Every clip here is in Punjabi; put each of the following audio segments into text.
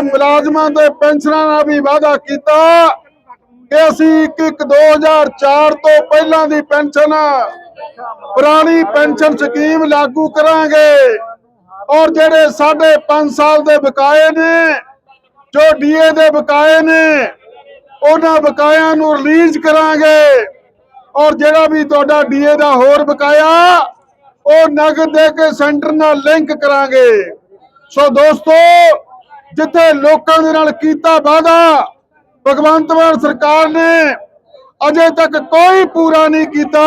ਮੁਲਾਜ਼ਮਾਂ ਦੇ ਪੈਨਸ਼ਨਾਂ ਨਾਲ ਵੀ ਵਾਅਦਾ ਕੀਤਾ ਕਿ ਅਸੀਂ 1 2004 ਤੋਂ ਪਹਿਲਾਂ ਦੀ ਪੈਨਸ਼ਨ, ਪੁਰਾਣੀ ਪੈਨਸ਼ਨ ਸਕੀਮ ਲਾਗੂ ਕਰਾਂਗੇ। ਔਰ ਜਿਹੜੇ ਸਾਡੇ 5 ਸਾਲ ਦੇ ਬਕਾਏ ਨੇ, ਜੋ ਡੀਏ ਦੇ ਬਕਾਏ ਨੇ, ਉਹਨਾਂ ਬਕਾਇਆਂ ਨੂੰ ਰਿਲੀਜ਼ ਕਰਾਂਗੇ। ਔਰ ਜਿਹੜਾ ਵੀ ਤੁਹਾਡਾ ਡੀਏ ਦਾ ਹੋਰ ਬਕਾਇਆ, ਉਹ ਨਗਦ ਦੇ ਕੇ ਸੈਂਟਰ ਨਾਲ ਲਿੰਕ ਕਰਾਂਗੇ। ਸੋ ਦੋਸਤੋ ਜਿੱਥੇ ਲੋਕਾਂ ਦੇ ਨਾਲ ਕੀਤਾ ਵਾਅਦਾ, ਭਗਵੰਤ ਮਾਨ ਸਰਕਾਰ ਨੇ ਅਜੇ ਤੱਕ ਕੋਈ ਪੂਰਾ ਨਹੀਂ ਕੀਤਾ।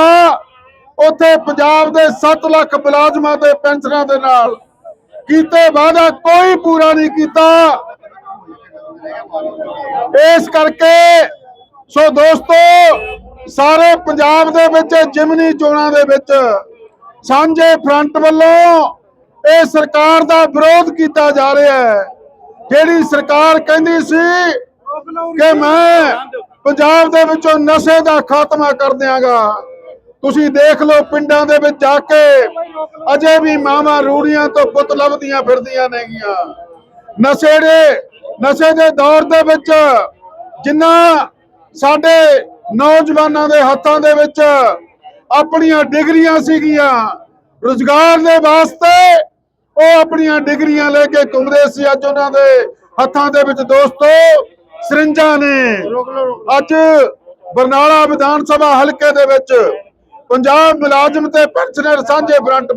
ਉੱਥੇ ਪੰਜਾਬ ਦੇ 7 ਲੱਖ ਮੁਲਾਜ਼ਮਾਂ ਦੇ ਪੈਨਸ਼ਨਾਂ ਦੇ ਨਾਲ ਕੀਤੇ ਵਾਅਦਾ ਕੋਈ ਪੂਰਾ ਨਹੀਂ ਕੀਤਾ। ਇਸ ਕਰਕੇ ਸੋ ਦੋਸਤੋ, ਸਾਰੇ ਪੰਜਾਬ ਦੇ ਵਿੱਚ, ਜਿਮਨੀ ਚੋਣਾਂ ਦੇ ਵਿੱਚ ਸਾਂਝੇ ਫਰੰਟ ਵੱਲੋਂ ਇਹ ਸਰਕਾਰ ਦਾ ਵਿਰੋਧ ਕੀਤਾ ਜਾ ਰਿਹਾ ਹੈ। ਜਿਹੜੀ ਸਰਕਾਰ ਕਹਿੰਦੀ ਸੀ ਕਿ ਮੈਂ ਪੰਜਾਬ ਦੇ ਵਿੱਚੋਂ ਨਸ਼ੇ ਦਾ ਖਾਤਮਾ ਕਰ ਦਿਆਂਗਾ। ਤੁਸੀਂ ਦੇਖ ਲਓ ਪਿੰਡਾਂ ਦੇ ਵਿੱਚ ਜਾ ਕੇ ਅਜੇ ਵੀ ਮਾਵਾਂ ਰੂੜੀਆਂ ਤੋਂ ਪੁੱਤ ਲੱਭਦੀਆਂ ਫਿਰਦੀਆਂ ਨੇਗੀਆਂ। ਨਸ਼ੇ ਦੇ ਨਸ਼ੇ ਦੇ ਦੌਰ ਦੇ ਵਿੱਚ ਜਿੰਨਾ ਸਾਡੇ ਨੌਜਵਾਨਾਂ ਦੇ ਹੱਥਾਂ ਦੇ ਵਿੱਚ ਆਪਣੀਆਂ ਡਿਗਰੀਆਂ ਸੀਗੀਆਂ, ਰੁਜ਼ਗਾਰ ਦੇ ਵਾਸਤੇ ਉਹ ਆਪਣੀਆਂ ਡਿਗਰੀਆਂ ਲੈ ਕੇ ਘੁੰਮਦੇ ਸੀ ਅੱਜ ਉਹਨਾਂ ਦੇ ਹੱਥਾਂ ਦੇ ਵਿੱਚ ਦੋਸਤੋ ਸਰਿੰਜਾਂ ਨੇ। ਅੱਜ ਬਰਨਾਲਾ ਵਿਧਾਨ ਸਭਾ ਹਲਕੇ ਦੇ ਵਿੱਚ ਪੰਜਾਬ ਮੁਲਾਜ਼ਮ ਤੇ ਪੈਨਸ਼ਨਰ ਸਾਂਝੇ ਫਰੰਟ